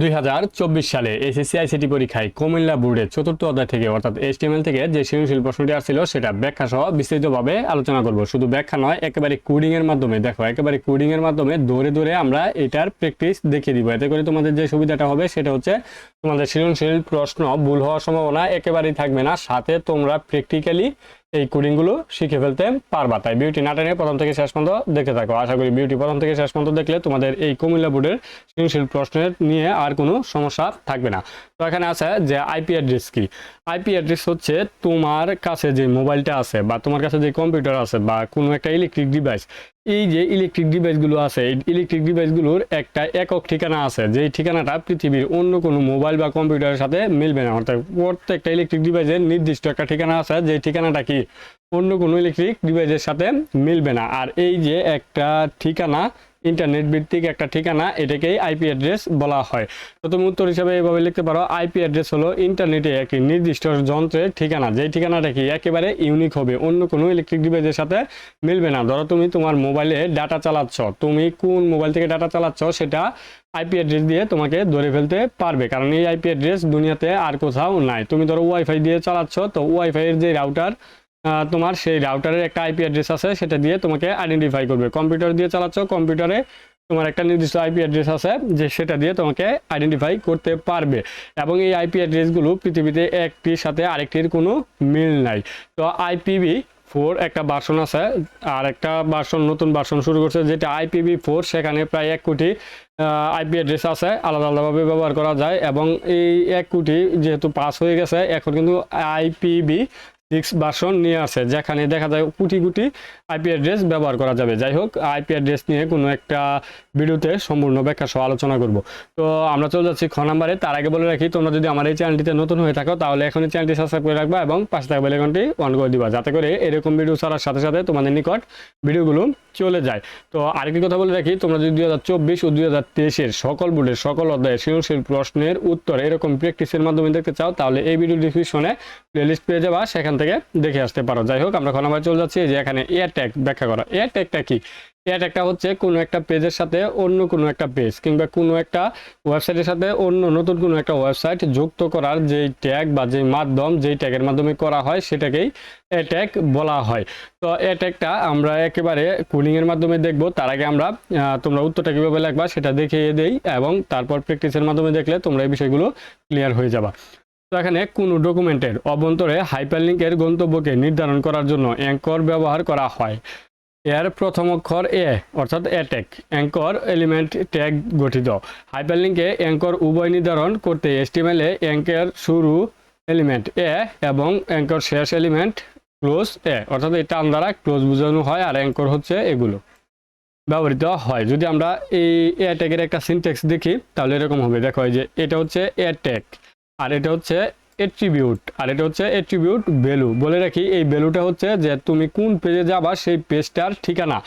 দুই হাজার চব্বিশ সালে এসএসসি আইসিটি পরীক্ষায় কুমিল্লা বোর্ডে চতুর্থ অধ্যায় থেকে, অর্থাৎ এসটিএমএল থেকে যে সৃজনশীল প্রশ্নটি আসছিল, সেটা ব্যাখ্যা সহ বিস্তারিতভাবে আলোচনা করব। শুধু ব্যাখ্যা নয়, একেবারে কোডিং মাধ্যমে। দেখো, একেবারে কোডিং মাধ্যমে ধরে ধরে আমরা এটার প্র্যাকটিস দেখিয়ে দিব। এতে করে তোমাদের যে সুবিধাটা হবে, সেটা হচ্ছে তোমাদের সৃজনশীল প্রশ্ন ভুল হওয়ার সম্ভাবনা একেবারেই থাকবে না। সাথে তোমরা প্র্যাকটিক্যালি এই কোডিংগুলো শিখে ফেলতে পারবা। তাই বিউটি না প্রথম থেকে শেষ পর্যন্ত দেখতে থাকো। আশা করি বিউটি প্রথম থেকে শেষ পর্যন্ত দেখলে তোমাদের এই কুমিল্লা বোর্ডের সৃজনশীল প্রশ্নের নিয়ে আর কোনো সমস্যা থাকবে না। তো এখানে আছে যে আইপি অ্যাড্রেস কি? আইপি অ্যাড্রেস হচ্ছে তোমার কাছে যে মোবাইলটা আছে বা তোমার কাছে যে কম্পিউটার আছে বা কোনো একটা ইলেকট্রিক ডিভাইস এই যে ইলেকট্রিক ডিভাইসগুলো আছে, এই ইলেকট্রিক ডিভাইসগুলোর একটা একক ঠিকানা আছে যেই ঠিকানাটা পৃথিবীর অন্য কোনো মোবাইল বা কম্পিউটারের সাথে মিলবে না। অর্থাৎ প্রত্যেকটা ইলেকট্রিক ডিভাইসের নির্দিষ্ট একটা ঠিকানা আছে, যে ঠিকানাটা কি? অন্য কোনো ইলেকট্রিক ডিভাইসের সাথে মিলবে না। আর এই যে একটা ঠিকানা ইন্টারনেট ভিত্তিক একটা ঠিকানা, এটাকেই আইপি অ্যাড্রেস বলা হয়। তুমি উত্তর হিসাবে এভাবে লিখতে পারো আইপি অ্যাড্রেস হলো ইন্টারনেটে একটি নির্দিষ্ট যন্ত্রের ঠিকানা। যেই ঠিকানাটা কি একেবারে ইউনিক হবে, অন্য কোনো ইলেকট্রিক ডিভাইসের সাথে মিলবে না। ধরো তুমি তোমার মোবাইলে ডাটা চালাচ্ছ, তুমি কোন মোবাইল থেকে ডাটা চালাচ্ছ সেটা আইপি অ্যাড্রেস দিয়ে তোমাকে ধরে ফেলতে পারবে। কারণ এই আইপি অ্যাড্রেস দুনিয়াতে আর কোথাও নাই। তুমি ধরো ওয়াইফাই দিয়ে চালাচ্ছ, তো ওয়াইফাইয়ের যে রাউটার তোমার সেই রাউটারের একটা আইপি অ্যাড্রেস আছে, সেটা দিয়ে তোমাকে আইডেন্টিফাই করবে। কম্পিউটার দিয়ে চালাচ্ছ কম্পিউটারে তোমার একটা নির্দিষ্ট আইপি অ্যাড্রেস আছে, যে সেটা দিয়ে তোমাকে আইডেন্টিফাই করতে পারবে। এবং এই আইপি অ্যাড্রেসগুলো পৃথিবীতে একটির সাথে আরেকটির কোনো মিল নাই। তো আইপিভি ফোর একটা ভার্সন আছে, আর একটা ভার্সন নতুন ভার্সন শুরু করছে, যেটা আইপিভি ফোর সেখানে প্রায় এক কোটি আইপি অ্যাড্রেস আছে, আলাদা আলাদাভাবে ব্যবহার করা যায়। এবং এই এক কোটি যেহেতু পাস হয়ে গেছে, এখন কিন্তু আইপিভি সিক্স ভার্সন নিয়ে আসে যেখানে দেখা যায় কোটি কোটি আইপি অ্যাড্রেস ব্যবহার করা যাবে। যাই হোক আইপি অ্যাড্রেস নিয়ে কোনো একটা ভিডিওতে সম্পূর্ণ ব্যাখ্যা সহ আলোচনা করব। তো আমরা চলে যাচ্ছি খ নাম্বারে। তার আগে বলে রাখি, তোমরা যদি আমার এই চ্যানেলটিতে নতুন হয়ে থাকো, তাহলে এখনই চ্যানেলটি সাবস্ক্রাইব করে রাখবা এবং পাশে থাকা বেলেকনটি অন করে দিবা, যাতে করে এরকম ভিডিও ছাড়ার সাথে সাথে তোমাদের নিকট ভিডিওগুলো চলে যায়। তো আরেকটি কথা বলে রাখি, তোমরা যদি দুই হাজার চব্বিশ ও দুই হাজার তেইশের সকল বোর্ডের, সকল অধ্যায়ের সৃজনশীল প্রশ্নের উত্তর এরকম প্র্যাকটিসের মাধ্যমে দেখতে চাও, তাহলে এই ভিডিও ডিসক্রিপশনে প্লেলিস্ট পেয়ে যাবা, সেখান থেকে দেখে আসতে পারো। যাই হোক, আমরা খনাবার চলে যাচ্ছি যে এখানে এয়ার ট্যাগ ব্যাখ্যা করা। এয়ার ট্যাগটা কি? এয়ার ট্যাগটা হচ্ছে কোনো একটা পেজের সাথে অন্য কোনো একটা পেজ, কিংবা কোনো একটা ওয়েবসাইটের সাথে অন্য নতুন কোনো একটা ওয়েবসাইট যুক্ত করার যেই ট্যাগ বা যেই মাধ্যম, যেই ট্যাগের মাধ্যমে করা হয়, সেটাকেই এ ট্যাগ বলা হয়। তো এ ট্যাগটা আমরা একেবারে কুলিংয়ের মাধ্যমে দেখব। তার আগে আমরা তোমরা উত্তরটা কীভাবে লাগবা সেটা দেখিয়ে দেই, এবং তারপর প্র্যাকটিসের মাধ্যমে দেখলে তোমরা এই বিষয়গুলো ক্লিয়ার হয়ে যাবা। তো এখানে কোনো ডকুমেন্টের অভ্যন্তরে হাইপারলিঙ্কের গন্তব্যকে নির্ধারণ করার জন্য অ্যাঙ্কর ব্যবহার করা হয়। এর প্রথম অক্ষর এ অর্থাৎ ট্যাগ অ্যাঙ্কর এলিমেন্ট ট্যাগ গঠিত। হাইপারলিঙ্কে অ্যাঙ্কর উভয় নির্ধারণ করতে এস্টিমেলে অ্যাঙ্কের শুরু এলিমেন্ট এ এবং অ্যাঙ্কর শেষ এলিমেন্ট ক্লোজ এ অর্থাৎ এই টান দ্বারা ক্লোজ বোঝানো হয় আর অ্যাঙ্কর হচ্ছে এগুলো। ব্যবহৃত হয়। যদি আমরা এই ট্যাগের একটা সিনটেক্স দেখি, তাহলে এরকম হবে। দেখো যে এটা হচ্ছে এ আর এটা হচ্ছে এট্রিবিউট আর এটা হচ্ছে এট্রিবিউট ভ্যালু বলে রাখি, এই ভ্যালুটা হচ্ছে যে তুমি কোন পেজে যাবা সেই পেজটার ঠিকানা।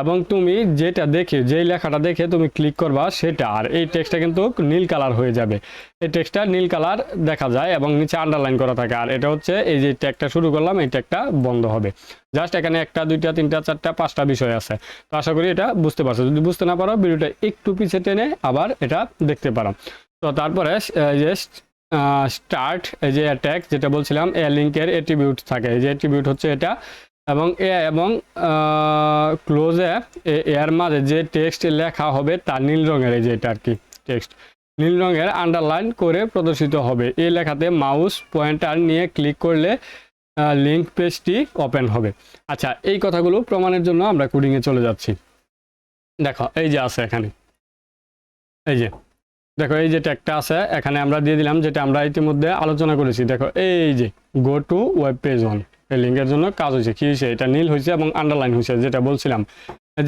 এবং তুমি যেটা দেখে, যেই লেখাটা দেখে তুমি ক্লিক করবা সেটা। আর এই টেক্সটটা কিন্তু নীল কালার হয়ে যাবে। এই টেক্সটটা নীল কালার দেখা যায় এবং নিচে আন্ডারলাইন করা থাকে। আর এটা হচ্ছে এই যে ট্যাগটা শুরু করলাম, এই ট্যাগটা বন্ধ হবে। জাস্ট এখানে একটা, দুইটা, তিনটা, চারটা, পাঁচটা বিষয় আছে। তো আশা করি এটা বুঝতে পারছ। যদি বুঝতে না পারো, ভিডিওটা একটু পিছিয়ে টেনে আবার এটা দেখতে পারো। তো তারপরে যে স্টার্ট এই যে অ্যাট্যাক যেটা বলছিলাম, এ লিঙ্কের অ্যাট্রিবিউট থাকে। এই যে অ্যাট্রিবিউট হচ্ছে এটা। এবং এ এবং ক্লোজে এর মাঝে যে টেক্সট লেখা হবে তা নীল রঙের, এই যে এটা আর কি টেক্সট নীল রঙের আন্ডারলাইন করে প্রদর্শিত হবে। এই লেখাতে মাউস পয়েন্টার নিয়ে ক্লিক করলে লিঙ্ক পেজটি ওপেন হবে। আচ্ছা এই কথাগুলো প্রমাণের জন্য আমরা কোডিংয়ে চলে যাচ্ছি। দেখো, এই যে আছে এখানে। এই যে। দেখো, এই যে ট্যাগটা আছে, এখানে আমরা দিয়ে দিলাম, যেটা আমরা ইতিমধ্যে আলোচনা করেছি। দেখো, এই যে go to web page one এই লিঙ্কের জন্য কাজ হয়েছে। কি হয়েছে? এটা নীল হয়েছে এবং আন্ডারলাইন হয়েছে, যেটা বলছিলাম।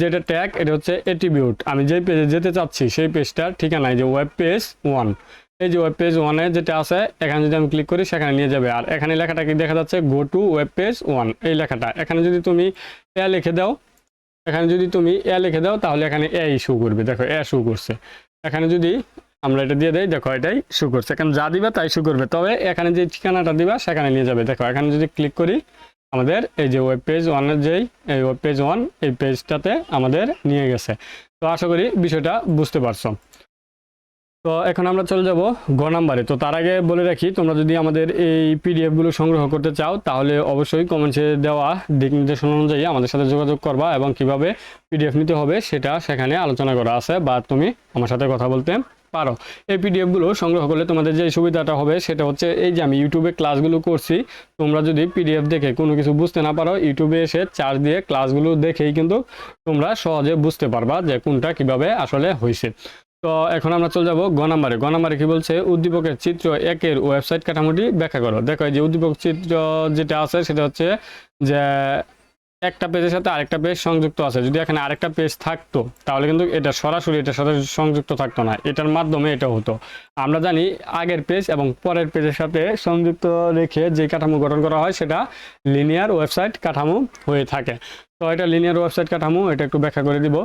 যেটা ট্যাগ এটা হচ্ছে এট্রিবিউট আমি যেই পেজে যেতে চাচ্ছি, সেই পেজটার ঠিকানা এই যে ওয়েব পেজ ওয়ান এই যে ওয়েব পেজ ওয়ানে যেটা আছে, এখানে যদি আমি ক্লিক করি, সেখানে নিয়ে যাবে। আর এখানে লেখাটা কি দেখা যাচ্ছে? Go to web page one এই লেখাটা। এখানে যদি তুমি এ লিখে দাও, এখানে যদি তুমি এ লিখে দাও, তাহলে এখানে এ শু করবে। দেখো, এ শু করছে। এখানে যদি আমরা এটা দিয়ে দেই, দেখো এটাই শু করছে। এখানে যা দিবা তাই শু করবে। তবে এখানে যে ঠিকানাটা দিবা, সেখানে নিয়ে যাবে। দেখো, এখানে যদি ক্লিক করি, আমাদের এই যে ওয়েব পেজ ওয়ানের যেই, এই ওয়েব পেজ ওয়ান এই পেজটাতে আমাদের নিয়ে গেছে। তো আশা করি বিষয়টা বুঝতে পারছ। তো এখন আমরা চলে যাব গ নাম্বারে। তো তার আগে বলে রাখি, তোমরা যদি আমাদের এই পিডিএফগুলো সংগ্রহ করতে চাও, তাহলে অবশ্যই কমেন্টসে দেওয়া দিক নির্দেশনা অনুযায়ী আমাদের সাথে যোগাযোগ করবা এবং কীভাবে পিডিএফ নিতে হবে সেটা সেখানে আলোচনা করা আছে বা তুমি আমার সাথে কথা বলতে পারো। এই পিডিএফগুলো সংগ্রহ করলে তোমাদের যে সুবিধাটা হবে সেটা হচ্ছে এই যে আমি ইউটিউবে ক্লাসগুলো করছি, তোমরা যদি পিডিএফ দেখে কোনো কিছু বুঝতে না পারো ইউটিউবে এসে চার্জ দিয়ে ক্লাসগুলো দেখেই কিন্তু তোমরা সহজে বুঝতে পারবা যে কোনটা কীভাবে আসলে হয়েছে তো এখন আমরা চলে যাব গ নাম্বারে। গ নাম্বারে কি বলছে? উদ্দীপকের চিত্র একের ওয়েবসাইট কাঠামোটি ব্যাখ্যা করো। দেখো যে উদ্দীপক চিত্র যেটা আছে সেটা হচ্ছে যে একটা পেজের সাথে আরেকটা পেজ সংযুক্ত আছে। যদি এখানে আরেকটা পেজ থাকতো, তাহলে কিন্তু এটা সরাসরি এটার সাথে সংযুক্ত থাকতো না। এটার মাধ্যমে এটা হতো। আমরা জানি আগের পেজ এবং পরের পেজের সাথে সংযুক্ত রেখে যে কাঠামো গঠন করা হয়, সেটা লিনিয়ার ওয়েবসাইট কাঠামো হয়ে থাকে। তো এটা লিনিয়ার ওয়েবসাইট কাঠামো, এটা একটু ব্যাখ্যা করে দিব।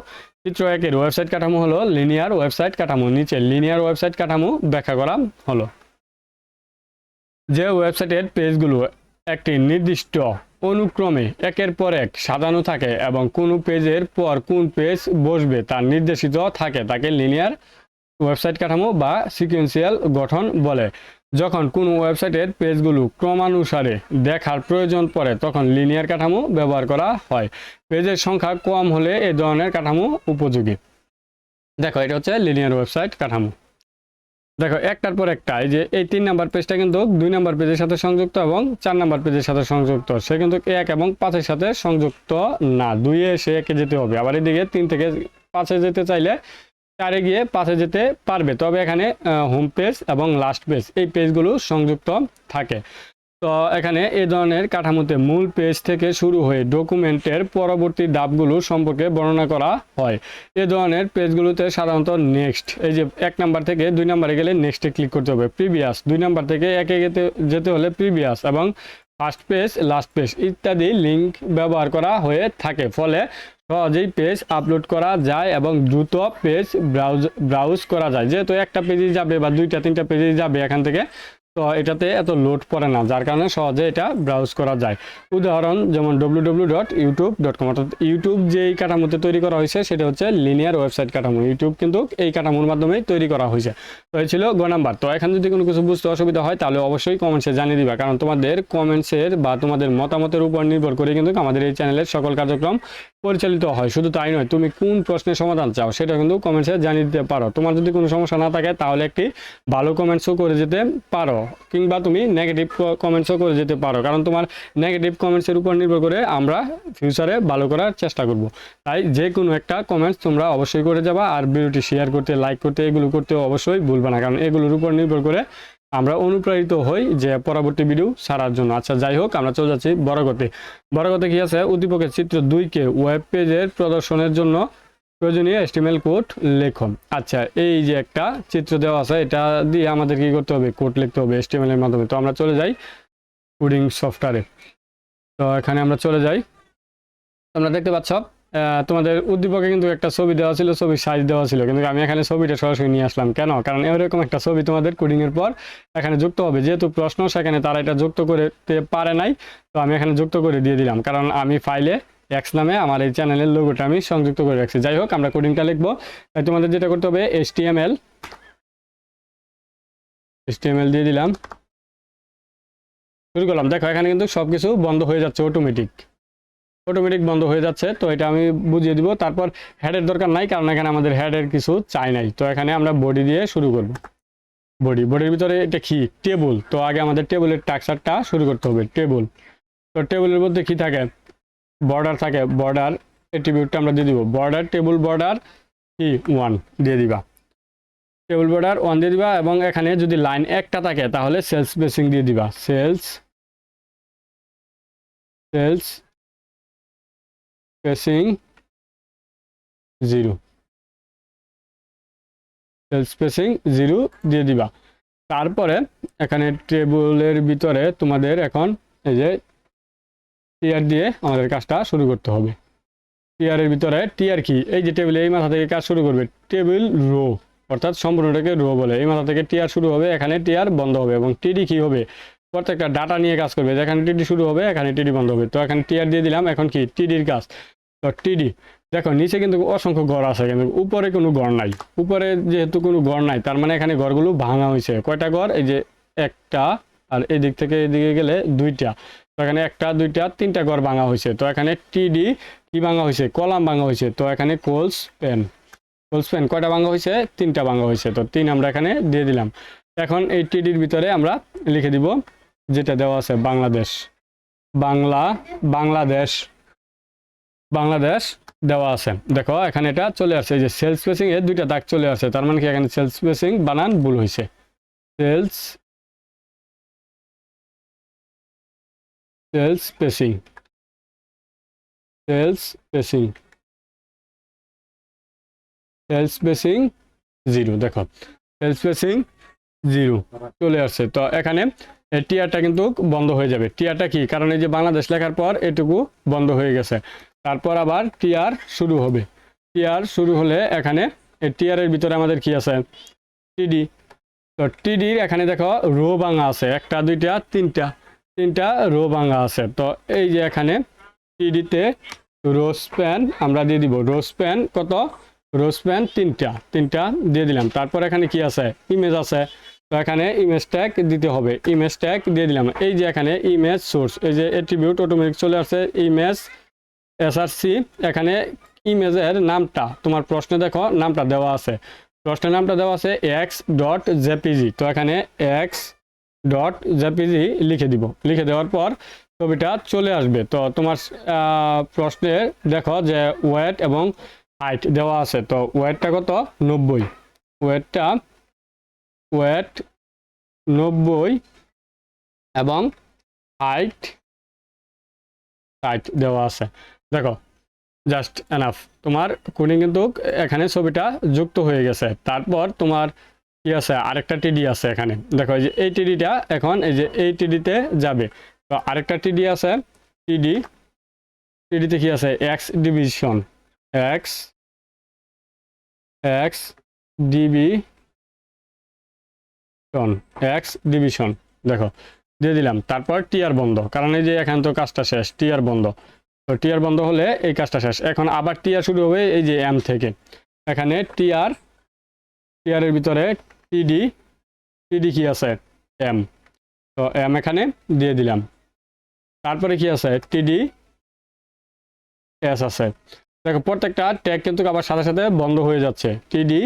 চিত্র একের ওয়েবসাইট কাঠামো হলো লিনিয়ার ওয়েবসাইট কাঠামো। নিচে লিনিয়ার ওয়েবসাইট কাঠামো ব্যাখ্যা করা হলো। যে ওয়েবসাইটের পেজগুলো একটি নির্দিষ্ট অনুক্রমে একের পর এক সাজানো থাকে এবং কোন পেজের পর কোন পেজ বসবে তার নির্দেশিত থাকে তাকে লিনিয়ার ওয়েবসাইট কাঠামো বা সিকুয়েন্সিয়াল গঠন বলে। যখন কোনো ওয়েবসাইটের পেজগুলো ক্রমানুসারে দেখার প্রয়োজন পড়ে, তখন লিনিয়ার কাঠামো ব্যবহার করা হয়। পেজের সংখ্যা কম হলে এ ধরনের কাঠামো উপযোগী। দেখো, এটা হচ্ছে লিনিয়ার ওয়েবসাইট কাঠামো। দেখো, একটার পর একটা, এই যে এই তিন নাম্বার পেজটা কিন্তু দুই নাম্বার পেজের সাথে সংযুক্ত এবং চার নাম্বার পেজের সাথে সংযুক্ত। সে কিন্তু এক এবং পাঁচের সাথে সংযুক্ত না। দুইয়ে সে একে যেতে হবে। আবার এদিকে তিন থেকে পাঁচে যেতে চাইলে চারে গিয়ে পাঁচে যেতে পারবে। তবে এখানে হোম পেজ এবং লাস্ট পেজ এই পেজগুলো সংযুক্ত থাকে। তো এখানে এ ধরনের কাঠামোতে মূল পেজ থেকে শুরু হয়ে ডকুমেন্টের পরবর্তী ধাপগুলো সম্পর্কে বর্ণনা করা হয়। এ ধরনের পেজগুলোতে সাধারণত নেক্সট এই যে এক নাম্বার থেকে দুই নাম্বারে গেলে নেক্সটে ক্লিক করতে হবে। প্রিভিয়াস দুই নাম্বার থেকে একে যেতে যেতে হলে প্রিভিয়াস এবং ফার্স্ট পেজ লাস্ট পেজ ইত্যাদি লিঙ্ক ব্যবহার করা হয়ে থাকে। ফলে সহজেই পেজ আপলোড করা যায় এবং দ্রুত পেজ ব্রাউজ ব্রাউজ করা যায়। যেহেতু একটা পেজে যাবে বা দুইটা, তিনটা পেজে যাবে এখান থেকে তো এটাতে এত লোড পড়ে না, যার কারণে সহজে এটা ব্রাউজ করা যায়। উদাহরণ, যেমন W W dot YouTube dot com অর্থাৎ ইউটিউব যেই কাঠামোতে তৈরি করা হয়েছে, সেটা হচ্ছে লিনিয়ার ওয়েবসাইট কাঠামো। ইউটিউব কিন্তু এই কাঠামোর মাধ্যমেই তৈরি করা হয়েছে। তো এই ছিল গ নাম্বার। তো এখানে যদি কোনো কিছু বুঝতে অসুবিধা হয়, তাহলে অবশ্যই কমেন্টসে জানিয়ে দিবা, কারণ তোমাদের কমেন্টসের বা তোমাদের মতামতের উপর নির্ভর করে কিন্তু আমাদের এই চ্যানেলের সকল কার্যক্রম পরিচালিত হয়। শুধু তাই নয়, তুমি কোন প্রশ্নের সমাধান চাও, সেটা কিন্তু কমেন্টসে জানিয়ে দিতে পারো। তোমার যদি কোনো সমস্যা না থাকে, তাহলে একটি ভালো কমেন্টসও করে যেতে পারো। কিংবা তুমি নেগেটিভ কমেন্টসও করে যেতে পারো। কারণ তোমার নেগেটিভ কমেন্টসের উপর নির্ভর করে আমরা ফিউচারে ভালো করার চেষ্টা করব। তাই যে কোনো একটা কমেন্টস তোমরা অবশ্যই করে যাবা আর ভিডিওটি শেয়ার করতে লাইক করতে, এগুলো করতে অবশ্যই ভুলবে না। কারণ এগুলোর উপর নির্ভর করে আমরা অনুপ্রাণিত হই যে পরবর্তী ভিডিও সারার জন্য। আচ্ছা যাই হোক, আমরা চলে যাচ্ছি বড়গতে বড়গতে কি আছে? উদ্দীপকের চিত্র দুইকে ওয়েব পেজের প্রদর্শনের জন্য প্রয়োজনীয় এস্টিমেল কোড লেখো আচ্ছা এই যে একটা চিত্র দেওয়া আছে, এটা দিয়ে আমাদের কি করতে হবে? কোড লিখতে হবে এস্টিমেল এর মাধ্যমে। তো আমরা চলে যাই কোডিং সফটওয়্যারে তো এখানে আমরা চলে যাই। তোমরা দেখতে পাচ্ছ তোমাদের উদ্দীপকে কিন্তু একটা ছবি দেওয়া ছিল, ছবির সাইজ দেওয়া ছিল। কিন্তু আমি এখানে ছবিটা সরাসরি নিয়ে আসলাম। কেন? কারণ এরকম একটা ছবি তোমাদের কোডিং এর পর এখানে যুক্ত হবে। যেহেতু প্রশ্ন, সেখানে তারা এটা যুক্ত করতে পারে নাই, তো আমি এখানে যুক্ত করে দিয়ে দিলাম। কারণ আমি ফাইলে এক্স নামে আমার এই চ্যানেলের লোগোটা আমি সংযুক্ত করে রাখছি। যাই হোক, আমরা কোডিংটা লিখব। তাই তোমাদের যেটা করতে হবে H T M L H T M L দিয়ে দিলাম। শুরু করলাম। দেখো, এখানে কিন্তু সব কিছু বন্ধ হয়ে যাচ্ছে অটোমেটিক অটোমেটিক বন্ধ হয়ে যাচ্ছে, তো এটা আমি বুঝিয়ে দিব। তারপর হেডের দরকার নাই, কারণ এখানে আমাদের হেডের কিছু চাই নাই। তো এখানে আমরা বডি দিয়ে শুরু করব। বডি বডির ভিতরে এটা কি? টেবল তো আগে আমাদের টেবলের টাক্সারটা শুরু করতে হবে টেবল তো টেবলের মধ্যে কি থাকে? বর্ডার থাকে বর্ডার এট্রিবিউটটা আমরা দিয়ে দিব। বর্ডার টেবল বর্ডার কি? ওয়ান দিয়ে দিবা। টেবল বর্ডার ওয়ান দিয়ে দিবা এবং এখানে যদি লাইন একটা থাকে তাহলে সেলস বেসিং দিয়ে দিবা। Cells cells spacing zero cells spacing zero দিয়ে দিবা। তারপরে এখানে টেবলের ভিতরে তোমাদের এখন এই যে টিআর দিয়ে আমাদের কাজটা শুরু করতে হবে। টিআরের ভিতরে টিআর কি? এই যে টেবিল এই মাথা থেকে কাজ শুরু করবে। টেবিল রো অর্থাৎ সম্পূর্ণটাকে রো বলে। এই মাথা থেকে টিআর শুরু হবে, এখানে টিআর বন্ধ হবে এবং টিডি কি হবে? প্রত্যেকটা ডাটা নিয়ে কাজ করবে। যেখানে টিডি শুরু হবে, এখানে টিডি বন্ধ হবে। তো এখানে টিআর দিয়ে দিলাম, এখন কি? টিডির কাজ। তো টিডি দেখো নিচে কিন্তু অসংখ্য ঘর আছে, কিন্তু উপরে কোনো ঘর নাই। উপরে যেহেতু কোনো ঘর নাই, তার মানে এখানে ঘরগুলো ভাঙা হয়েছে। কয়টা ঘর এই যে একটা আর এই দিক থেকে এদিকে গেলে দুইটা। তো এখানে একটা, দুইটা, তিনটা ঘর ভাঙা হয়েছে। তো এখানে টিডি কি ভাঙা হয়েছে? কলাম ভাঙা হয়েছে। তো এখানে কোলস পেন। কোলস পেন কয়টা ভাঙা হয়েছে? তিনটা ভাঙা হয়েছে। তো তিন আমরা এখানে দিয়ে দিলাম। এখন এই টিডির ভিতরে আমরা লিখে দিব, যেটা দেওয়া আছে বাংলাদেশ। বাংলা, বাংলাদেশ। বাংলাদেশ দেওয়া আছে। দেখো, এখানে এটা চলে আসছে। এই যে সেলস স্পেসিং এর দুইটা দাগ চলে আসছে। তার মানে কি এখানে সেলস স্পেসিং বানান ভুল হয়েছে। Cells cells spacing. Cells spacing. Cells spacing zero, দেখো। সেলস স্পেসিং জিরো, চলে আসছে। তো এখানে টিয়ারটা কিন্তু বন্ধ হয়ে যাবে। টিয়ারটা কি? কারণ এই যে বাংলাদেশ লেখার পর এটুকু বন্ধ হয়ে গেছে। তারপর আবার টিয়ার শুরু হবে। টিয়ার শুরু হলে এখানে টিয়ারের ভিতরে আমাদের কি আছে? টিডি। তো টিডির এখানে দেখো রো ভাঙা আছে। একটা, দুইটা, তিনটা। তিনটা রো ভাঙা আছে। তো এই যে এখানে টিডিতে রোজ প্যান আমরা দিয়ে দিব। রোজ প্যান কত? রোজ প্যান তিনটা। তিনটা দিয়ে দিলাম। তারপর এখানে কি আছে? ইমেজ আছে। তো এখানে ইমেজ ট্যাগ দিতে হবে। ইমেজ ট্যাগ দিয়ে দিলাম। এই যে এখানে ইমেজ সোর্স এই যে এট্রিবিউট অটোমেটিক চলে আসছে। ইমেজ এসআরসি এখানে ইমেজের নামটা, তোমার প্রশ্নে দেখো, নামটা দেওয়া আছে। প্রশ্নের নামটা দেওয়া আছে এক্স ডট জেপিজি তো এখানে এক্স ডট জেপিজি লিখে দিব। লিখে দেওয়ার পর ছবিটা চলে আসবে। তো তোমার প্রশ্নে দেখো যে ওয়েট এবং হাইট দেওয়া আছে। তো ওয়েটটা কত? নব্বই। ওয়েটটা ওয়েট নব্বই এবং হাইট হাইট দেওয়া আছে। দেখো জাস্ট এনাফ তোমার কোডিং কিন্তু এখানে ছবিটা যুক্ত হয়ে গেছে। তারপর তোমার কি আছে? আরেকটা টিডি আছে এখানে। দেখো, এই যে এই টিডিটা এখন এই যে এই টিডিতে যাবে। তো আরেকটা টিডি আছে, টিডি, টিডিতে কি আছে? X division X X DB X division দেখো, দিয়ে দিলাম। তারপর টিয়ার বন্ধ, কারণ এই যে এখান তো কাজটা শেষ টিয়ার বন্ধ। তো টিয়ার বন্ধ হলে এই কাজটা শেষ। এখন আবার টিয়ার শুরু হবে এই যে এম থেকে। এখানে টিয়ার টিয়ারের ভিতরে টিডি টিডি কি আছে? এম তো এম এখানে দিয়ে দিলাম। তারপরে কি আছে? টিডি এস আছে। দেখো, প্রত্যেকটা ট্যাগ কিন্তু আবার সাথে সাথে বন্ধ হয়ে যাচ্ছে। টিডি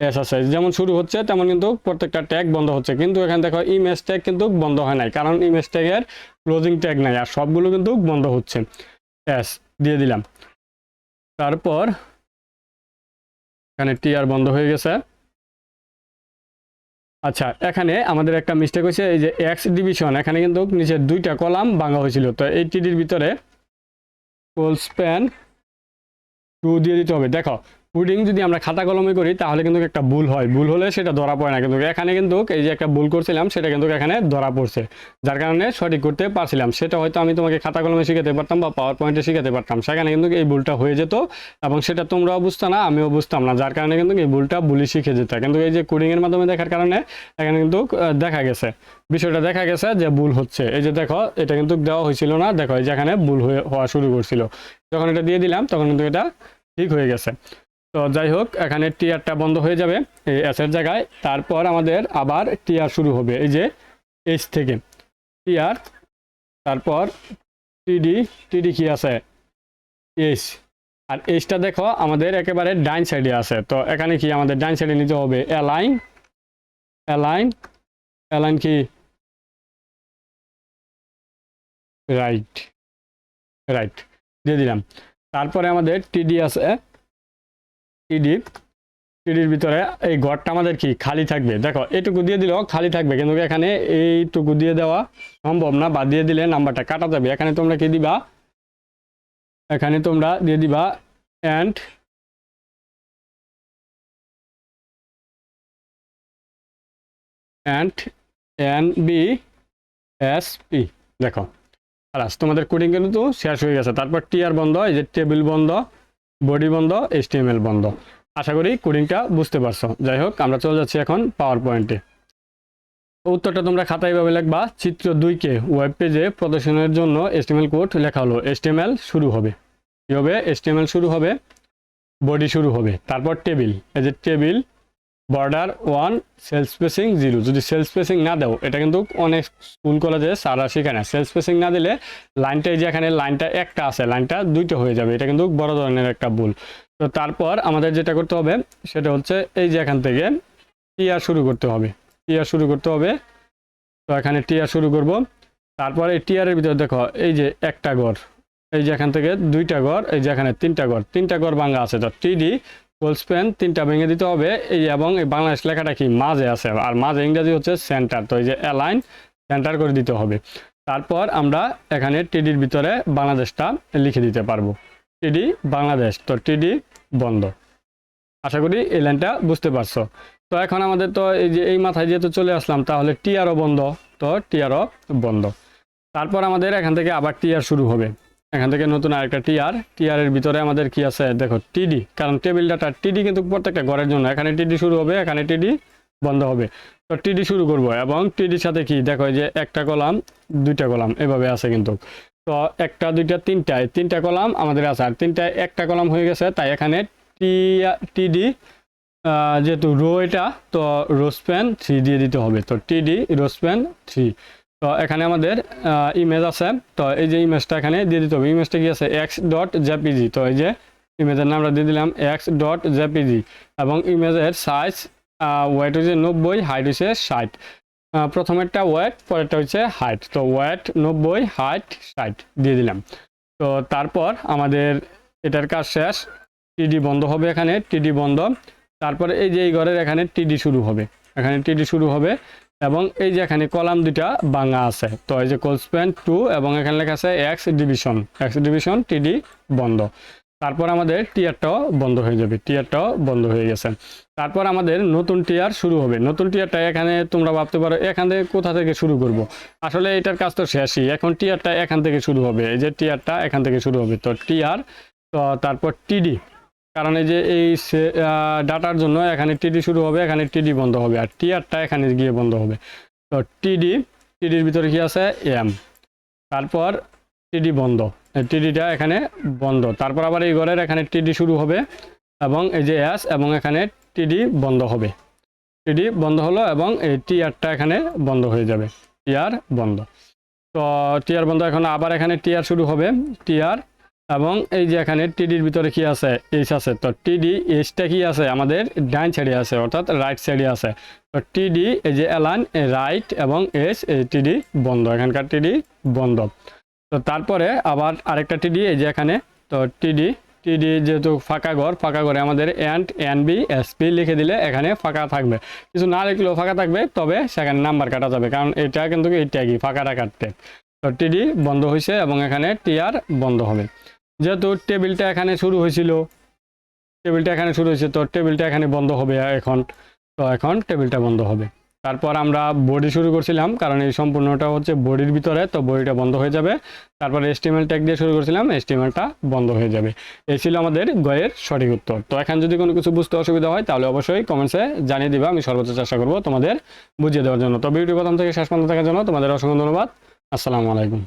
এস আছে। যেমন শুরু হচ্ছে, তেমন কিন্তু প্রত্যেকটা ট্যাগ বন্ধ হচ্ছে। কিন্তু এখানে দেখো ইমেজ ট্যাগ কিন্তু বন্ধ হয় নাই। কারণ ইমেজ ট্যাগের ক্লোজিং ট্যাগ নাই, আর সবগুলো কিন্তু বন্ধ হচ্ছে। এস দিয়ে দিলাম। তারপর এখানে টিআর বন্ধ হয়ে গেছে। আচ্ছা এখানে আমাদের একটা মিস্টেক হয়েছে, এই যে এক্স ডিভিশন এখানে কিন্তু নিচে দুইটা কলাম ভাঙা হয়েছিল। তো এই টিডির ভিতরে কোল স্প্যান টু দিয়ে দিতে হবে। দেখো পুডিং যদি আমরা খাতা কলমে করি, তাহলে কিন্তু একটা ভুল হয়। ভুল হলে সেটা ধরা পড়ে না কিন্তু। এখানে কিন্তু এই যে একটা ভুল করছিলাম, সেটা কিন্তু এখানে ধরা পড়ছে। যার কারণে সঠিক করতে পারছিলাম। সেটা হয়তো আমি তোমাকে খাতা কলমে শিখাতে পারতাম বা পাওয়ার পয়েন্টে শিখাতে পারতাম। সেখানে কিন্তু এই ভুলটা হয়ে যেত এবং সেটা তোমরাও বুঝতো না, আমিও বুঝতাম না। যার কারণে কিন্তু এই ভুলটা ভুলই শিখে যেত। কিন্তু এই যে কোডিংয়ের মাধ্যমে দেখার কারণে এখানে কিন্তু দেখা গেছে। বিষয়টা দেখা গেছে যে ভুল হচ্ছে। এই যে দেখো, এটা কিন্তু দেওয়া হয়েছিল না। দেখো, এই যে এখানে ভুল হয়ে, হওয়া শুরু করছিল। যখন এটা দিয়ে দিলাম, তখন কিন্তু এটা ঠিক হয়ে গেছে। তো যাই হোক, এখানে টিয়ারটা বন্ধ হয়ে যাবে এই এসের জায়গায়। তারপর আমাদের আবার টিয়ার শুরু হবে, এই যে এইচ থেকে। টিয়ার, তারপর টিডি টিডি কি আছে? এইচ আর এইচটা দেখো, আমাদের একেবারে ডাইন সাইডে আছে। তো এখানে কি আমাদের ডাইন সাইডে নিতে হবে? অ্যালাইন অ্যালাইন অ্যালাইন কি? রাইট রাইট দিয়ে দিলাম। তারপরে আমাদের টিডি আছে। টিডি টিডির ভিতরে এই ঘরটা আমাদের কি? খালি থাকবে। দেখো এইটুকু দিয়ে দিলেও খালি থাকবে, কিন্তু এখানে এইটুকু দিয়ে দেওয়া সম্ভব না। বা দিয়ে দিলে নাম্বারটা কাটা যাবে। এখানে তোমরা কি দিবা? এখানে তোমরা দিয়ে দিবা and and N B S P দেখো তোমাদের কোডিং কিন্তু শেষ হয়ে গেছে। তারপর টিআর বন্ধ, এই যে টেবিল বন্ধ। বডি বন্ধ এইচটিএমএল বন্ধ। আশা করি কোডিংটা বুঝতে পারছ। যাই হোক, আমরা চলে যাচ্ছি এখন পাওয়ার পয়েন্টে উত্তরটা তোমরা খাতায় ভাবে লিখবা, চিত্র দুইকে ওয়েব পেজে প্রদর্শনের জন্য এসটিএমএল কোড লেখা হলো। এসটিএমএল শুরু হবে। কী হবে? এসটিএমএল শুরু হবে, বডি শুরু হবে। তারপর টেবিল এই যে table border one self spacing zero. যদি সেলফ স্পেসিং না দাও, এটা কিন্তু অনেক স্কুল কলেজে সারা শেখায় না। সেলফ স্পেসিং না দিলে লাইনটা এই যে এখানে লাইনটা একটা আছে, লাইনটা দুইটা হয়ে যাবে। এটা কিন্তু বড় ধরনের একটা ভুল। তো তারপর আমাদের যেটা করতে হবে, সেটা হচ্ছে এই যে এখান থেকে টিআর শুরু করতে হবে। টিআর শুরু করতে হবে। তো এখানে টিআর শুরু করব। তারপর এই টিআরের ভিতরে দেখো, এই যে একটা ঘর এই যে এখান থেকে দুইটা ঘর এই যে এখানে তিনটা ঘর তিনটা ঘর ভাঙা আছে। তো টিডি ফুল স্প্যান তিনটা ভেঙে দিতে হবে। এই এবং এই বাংলাদেশ লেখাটা কি মাঝে আছে আর মাঝে ইংরেজি হচ্ছে সেন্টার তো এই যে অ্যালাইন সেন্টার করে দিতে হবে। তারপর আমরা এখানে টিডির ভিতরে বাংলাদেশটা লিখে দিতে পারব। টিডি বাংলাদেশ, তো টিডি বন্ধ। আশা করি এই লাইনটা বুঝতে পারছ। তো এখন আমাদের তো এই যে এই মাথায় যেহেতু চলে আসলাম, তাহলে টিআরও বন্ধ, তো টিআরও বন্ধ। তারপর আমাদের এখান থেকে আবার টিআর শুরু হবে। এখান থেকে নতুন আরেকটা টিআর। টিআর এর ভিতরে আমাদের কি আছে? দেখো, টিডি। কারণ টেবিল ডাটা, টিডি কিন্তু প্রত্যেকটা ঘরের জন্য। এখানে টিডি শুরু হবে, এখানে টিডি বন্ধ হবে। তো টিডি শুরু করব এবং টিডির সাথে কি? দেখো যে একটা কলাম, দুইটা কলাম, এভাবে আছে কিন্তু। তো একটা, দুইটা, তিনটা, এই তিনটা কলাম আমাদের আছে। আর তিনটা একটা কলাম হয়ে গেছে, তাই এখানে টি, টিডি যেহেতু রো এটা, তো রোস্প্যান থ্রি দিয়ে দিতে হবে। তো টিডি রোস্প্যান থ্রি। তো এখানে আমাদের ইমেজ আছে। তো এই যে ইমেজটা এখানে দিয়ে দিতে হবে। ইমেজটা কি আছে? এক্স ডট জেপিজি তো এই যে ইমেজের নামটা দিয়ে দিলাম এক্স ডট জেপিজি এবং ইমেজের সাইজ ওয়েট হচ্ছে নব্বই হাইট হচ্ছে ষাট। প্রথমেরটা ওয়েট পরেরটা হচ্ছে হাইট তো ওয়েট নব্বই হাইট ষাট দিয়ে দিলাম। তো তারপর আমাদের এটার কাজ শেষ। টিডি বন্ধ হবে এখানে টিডি বন্ধ। তারপরে এই যে এই ঘরের এখানে টিডি শুরু হবে। এখানে টিডি শুরু হবে। এবং এই যে এখানে কলাম দুটা বাঙা আছে। তো এই যে কোলস্প্যান টু এবং এখানে লেখা আছে এক্স ডিভিশন এক্স ডিভিশন টিডি বন্ধ। তারপর আমাদের টিয়ারটাও বন্ধ হয়ে যাবে। টিয়ারটাও বন্ধ হয়ে গেছে। তারপর আমাদের নতুন টিয়ার শুরু হবে। নতুন টিয়ারটা এখানে তোমরা ভাবতে পারো, এখান থেকে কোথা থেকে শুরু করব। আসলে এটার কাজ তো শেষই। এখন টিয়ারটা এখান থেকে শুরু হবে। এই যে টিয়ারটা এখান থেকে শুরু হবে। তো টিয়ার তো তারপর টিডি কারণ এই যে এই ডাটার জন্য এখানে টিডি শুরু হবে, এখানে টিডি বন্ধ হবে, আর টিআরটা এখানে গিয়ে বন্ধ হবে। তো টিডি, টিডির ভিতরে কি আছে? এম। তারপর টিডি বন্ধ টিডিটা এখানে বন্ধ। তারপর আবার এই ঘরের এখানে টিডি শুরু হবে, এবং এই যে এস, এবং এখানে টিডি বন্ধ হবে। টিডি বন্ধ হলো এবং এই টিআরটা এখানে বন্ধ হয়ে যাবে, টিআর বন্ধ। তো টিআর বন্ধ এখন আবার এখানে টিআর শুরু হবে, টিআর এবং এই যে এখানে টিডির ভিতরে কি আছে? এইচ আছে। তো টিডি এইচটা কি আছে? আমাদের ডাইন সাইডে আছে, অর্থাৎ রাইট সাইডে আছে। তো টিডি এই যে অ্যালান রাইট এবং এইচ এই টিডি বন্ধ। এখানকার টিডি বন্ধ। তো তারপরে আবার আরেকটা টিডি এই যে এখানে। তো টিডি টিডি যেহেতু ফাঁকা ঘর, ফাঁকা ঘরে আমাদের এন বি এসপি লিখে দিলে এখানে ফাঁকা থাকবে। কিছু না লিখলেও ফাঁকা থাকবে, তবে সেখানে নাম্বার কাটা যাবে। কারণ এটা কিন্তু এইটা কি ফাঁকাটা কাটতে টিডি বন্ধ হয়েছে এবং এখানে টিআর বন্ধ হবে। যেহেতু টেবিলটা এখানে শুরু হয়েছিল, টেবিলটা এখানে শুরু হয়েছে, তো টেবিলটা এখানে বন্ধ হবে এখন। তো এখন টেবিলটা বন্ধ হবে। তারপর আমরা বডি শুরু করছিলাম, কারণ এই সম্পূর্ণটা হচ্ছে বডির ভিতরে, তো বডিটা বন্ধ হয়ে যাবে। তারপর এস্টিমেল ট্যাগ দিয়ে শুরু করছিলাম এস্টিমেলটা বন্ধ হয়ে যাবে। এই ছিল আমাদের গয়ের সঠিক উত্তর। তো এখন যদি কোনো কিছু বুঝতে অসুবিধা হয়, তাহলে অবশ্যই কমেন্টসে জানিয়ে দিবা, আমি সর্বোচ্চ চেষ্টা করব তোমাদের বুঝিয়ে দেওয়ার জন্য। তো ভিডিও প্রথম থেকে শেষ পর্যন্ত থাকার জন্য তোমাদের অসংখ্য ধন্যবাদ। আসসালামু আলাইকুম।